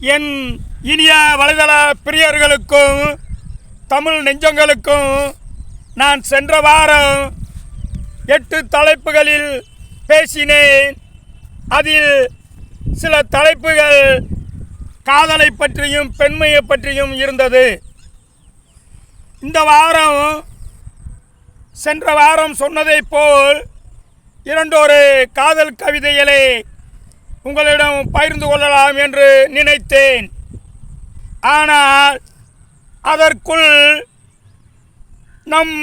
என் இனிய வலைதள பிரியர்களுக்கும் தமிழ் நெஞ்சங்களுக்கும் நான் சென்ற வாரம் எட்டு தலைப்புகளில் பேசினேன். அதில் சில தலைப்புகள் காதலை பற்றியும் பெண்மையை பற்றியும் இருந்தது. இந்த வாரம் சென்ற வாரம் சொன்னதைப் போல் இரண்டொரு காதல் கவிதைகளை உங்களிடம் பகிர்ந்து கொள்ளலாம் என்று நினைத்தேன். ஆனால் அதற்குள் நம்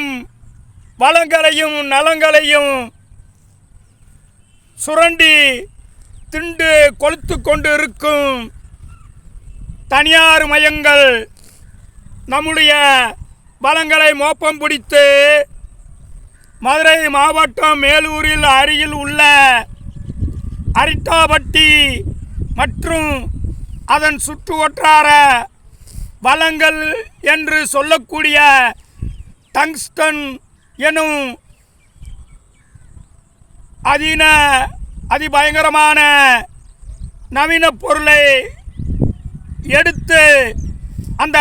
வளங்களையும் நலங்களையும் சுரண்டி திண்டு கொளுத்து கொண்டு இருக்கும் தனியார் மையங்கள் நம்முடைய வளங்களை மோப்பம் பிடித்து மதுரை மாவட்டம் மேலூரில் அருகில் உள்ள அரிட்டாபட்டி மற்றும் அதன் சுற்று வட்டார வளங்கள் என்று சொல்லக்கூடிய டங்ஸ்டன் எனும் அதீன அதிபயங்கரமான நவீன பொருளை எடுத்து அந்த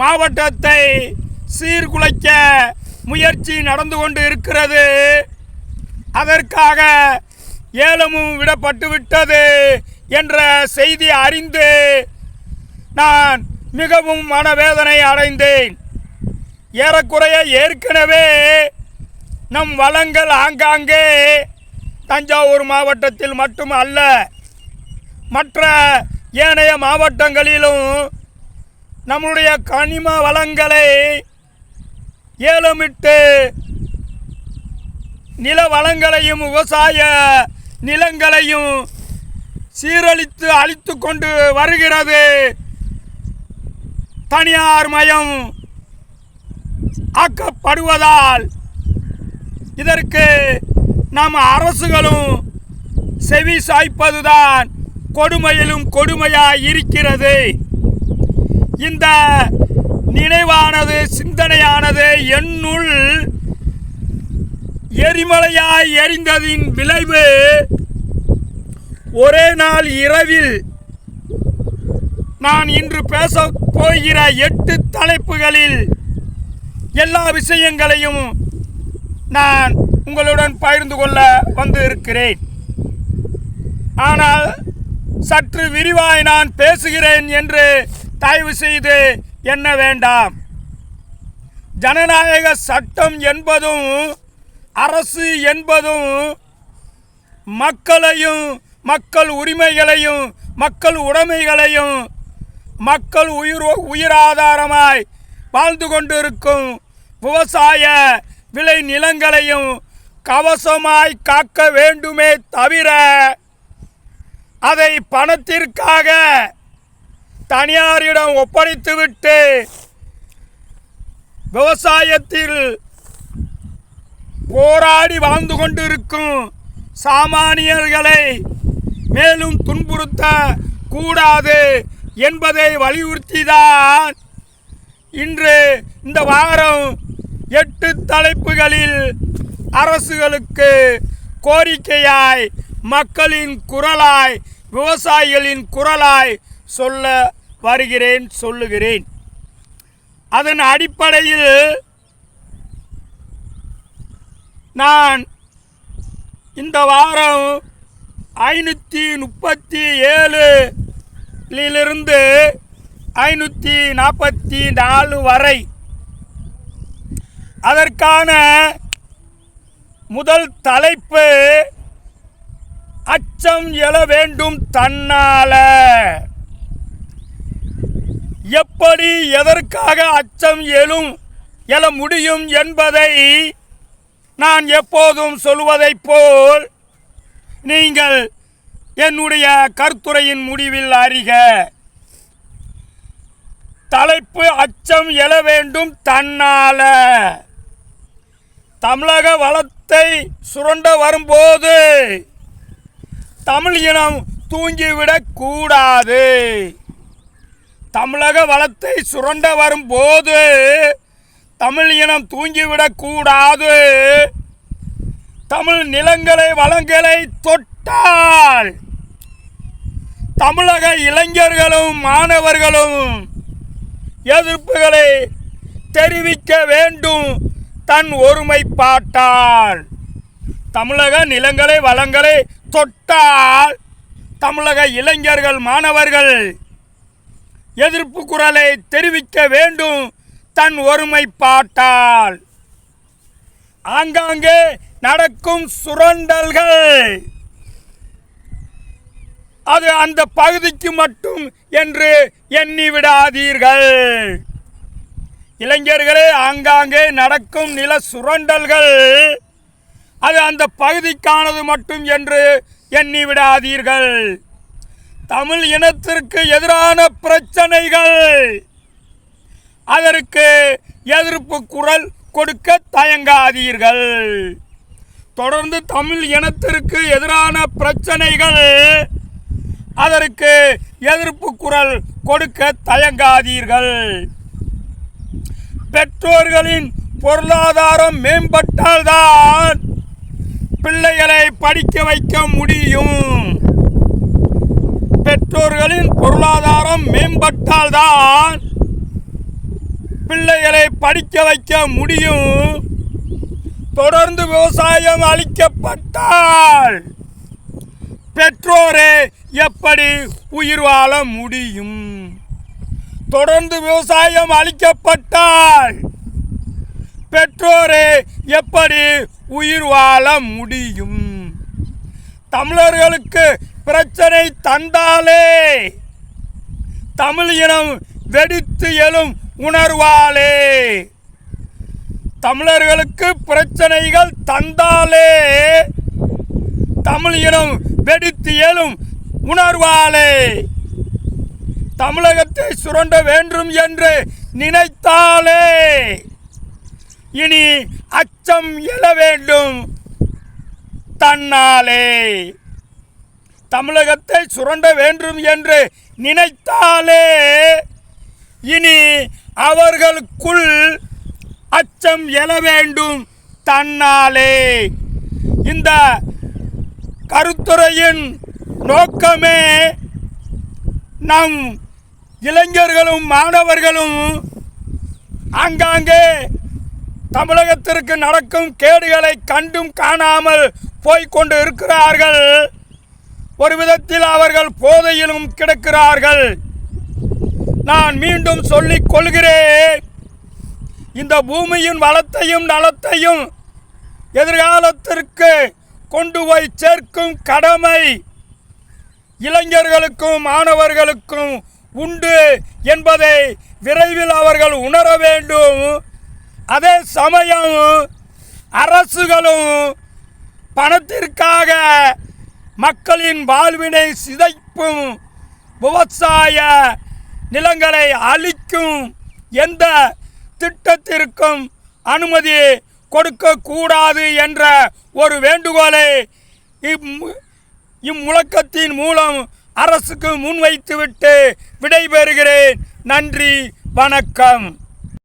மாவட்டத்தை சீர்குலைக்க முயற்சி நடந்து கொண்டு இருக்கிறது. அதற்காக ஏலமும் விடப்பட்டு விட்டது என்ற செய்தி அறிந்து நான் மிகவும் மனவேதனை அடைந்தேன். ஏறக்குறைய ஏற்கனவே நம் வளங்கள் ஆங்காங்கே தஞ்சாவூர் மாவட்டத்தில் மட்டும் அல்ல மற்ற ஏனைய மாவட்டங்களிலும் நம்முடைய கனிம வளங்களை ஏலமிட்டு நில வளங்களையும் விவசாய நிலங்களையும் சீரழித்து அழித்து கொண்டு வருகிறது. தனியார் மயம் ஆக்கப்படுவதால் இதற்கு நம் அரசுகளும் செவி சாய்ப்பதுதான் கொடுமையிலும் கொடுமையாய் இருக்கிறது இந்த நினைவானது சிந்தனையானது என்னுள் எரிமலையாய் எரிந்ததின் விளைவு ஒரே நாள் இரவில் நான் இன்று பேச போகிற எட்டு தலைப்புகளில் எல்லா விஷயங்களையும் நான் உங்களுடன் பகிர்ந்து கொள்ள வந்து இருக்கிறேன். ஆனால் சற்று விரிவாய் நான் பேசுகிறேன் என்று தயவு செய்து என்ன வேண்டாம். ஜனநாயக சட்டம் என்பதும் அரசு என்பதும் மக்களையும் மக்கள் உரிமைகளையும் மக்கள் உடைமைகளையும் மக்கள் உயிர் உயிராதாரமாய் வாழ்ந்து கொண்டிருக்கும் விவசாய விளை நிலங்களையும் கவசமாய் காக்க வேண்டுமே தவிர அதை பணத்திற்காக தனியாரிடம் ஒப்படைத்துவிட்டு விவசாயத்தில் போராடி வாழ்ந்து கொண்டிருக்கும் சாமானியர்களை மேலும் துன்புறுத்த கூடாது என்பதை வலியுறுத்திதான் இன்று இந்த வாரம் எட்டு தலைப்புகளில் அரசுகளுக்கு கோரிக்கையாய் மக்களின் குரலாய் விவசாயிகளின் குரலாய் சொல்ல வருகிறேன் சொல்லுகிறேன். அதன் அடிப்படையில் நான் இந்த வாரம் ஐநூற்றி முப்பத்தி ஏழுலிருந்து ஐநூற்றி நாற்பத்தி நாலு வரை. அதற்கான முதல் தலைப்பு அச்சம் எழ வேண்டும் தன்னால. எப்படி எதற்காக அச்சம் எழும் எழ முடியும் என்பதை நான் எப்போதும் சொல்வதைப் போல் நீங்கள் என்னுடைய கருத்துரையின் முடிவில் அறிக. தலைப்பு அச்சம் எழ வேண்டும் தன்னால. தமிழக வளத்தை சுரண்ட வரும்போது தமிழ் இனம் தூங்கிவிடக் கூடாது. தமிழக வளத்தை சுரண்ட வரும்போது தமிழ் இனம் தூங்கிவிடக்கூடாது தமிழ் நிலங்களை வளங்களை தொட்டால் தமிழக இளைஞர்களும் மாணவர்களும் எதிர்ப்புகளை தெரிவிக்க வேண்டும். தன் ஒருமைப்பாட்டால் தமிழக நிலங்களை வளங்களை தொட்டால் தமிழக இளைஞர்கள் மாணவர்கள் எதிர்ப்பு குரலை தெரிவிக்க வேண்டும். தன் ஒருமைப்பாட்டால் ஆங்காங்கே நடக்கும் சுரண்டல்கள். அது அந்த பகுதிக்கு மட்டும் என்று எண்ணி விடாதீர்கள். இளைஞர்களே ஆங்காங்கே நடக்கும் நில சுரண்டல்கள். அது அந்த பகுதிக்கானது மட்டும் என்று எண்ணி விடாதீர்கள். தமிழ் இனத்திற்கு எதிரான பிரச்சனைகள். அதற்கு எதிர்ப்பு குரல் கொடுக்க தயங்காதீர்கள். தொடர்ந்து தமிழ் இனத்திற்கு எதிரான பிரச்சனைகள் அதற்கு எதிர்ப்பு குரல் கொடுக்க தயங்காதீர்கள். பெற்றோர்களின் பொருளாதாரம் மேம்பட்டால்தான் பிள்ளைகளை படிக்க வைக்க முடியும். பெற்றோர்களின் பொருளாதாரம் மேம்பட்டால்தான் பிள்ளைகளை படிக்க வைக்க முடியும். தொடர்ந்து விவசாயம் அளிக்கப்பட்டால் பெற்றோரே எப்படி உயிர் வாழ முடியும்? தொடர்ந்து விவசாயம் அளிக்கப்பட்டால் பெற்றோரே எப்படி உயிர் வாழ முடியும்? தமிழர்களுக்கு பிரச்சனை தந்தாலே தமிழ் இனம் வெடித்து எழும் உணர்வாலே தமிழர்களுக்கு பிரச்சனைகள் தந்தாலே. தமிழ் இனம் வெடித்து எழும் உணர்வாலே தமிழகத்தை சுரண்ட வேண்டும் என்று நினைத்தாலே இனி அச்சம் எழ வேண்டும் தன்னாலே. தமிழகத்தை சுரண்ட வேண்டும் என்று நினைத்தாலே இனி அவர்களுக்குள் அச்சம் எழ வேண்டும் தன்னாலே. இந்த கருத்துறையின் நோக்கமே நம் இளைஞர்களும் மாணவர்களும் ஆங்காங்கே தமிழகத்திற்கு நடக்கும் கேடுகளை கண்டும் காணாமல் போய்க் கொண்டு இருக்கிறார்கள். ஒரு விதத்தில் அவர்கள் போதையிலும் கிடக்கிறார்கள். நான் மீண்டும் சொல்லிக் கொள்கிறேன். இந்த பூமியின் வளத்தையும் நலத்தையும் எதிர்காலத்திற்கு கொண்டு போய் சேர்க்கும் கடமை இளைஞர்களுக்கும் மாணவர்களுக்கும் உண்டு என்பதை விரைவில் அவர்கள் உணர வேண்டும். அதே சமயம் அரசுகளும் பணத்திற்காக மக்களின் வாழ்வினை சிதைப்பும் விவசாய நிலங்களை அழிக்கும் எந்த திட்டத்திற்கும் அனுமதி கொடுக்கக்கூடாது என்ற ஒரு வேண்டுகோளை இம்- இம்முழக்கத்தின் மூலம் அரசுக்கு முன்வைத்துவிட்டு விடைபெறுகிறேன். நன்றி வணக்கம்.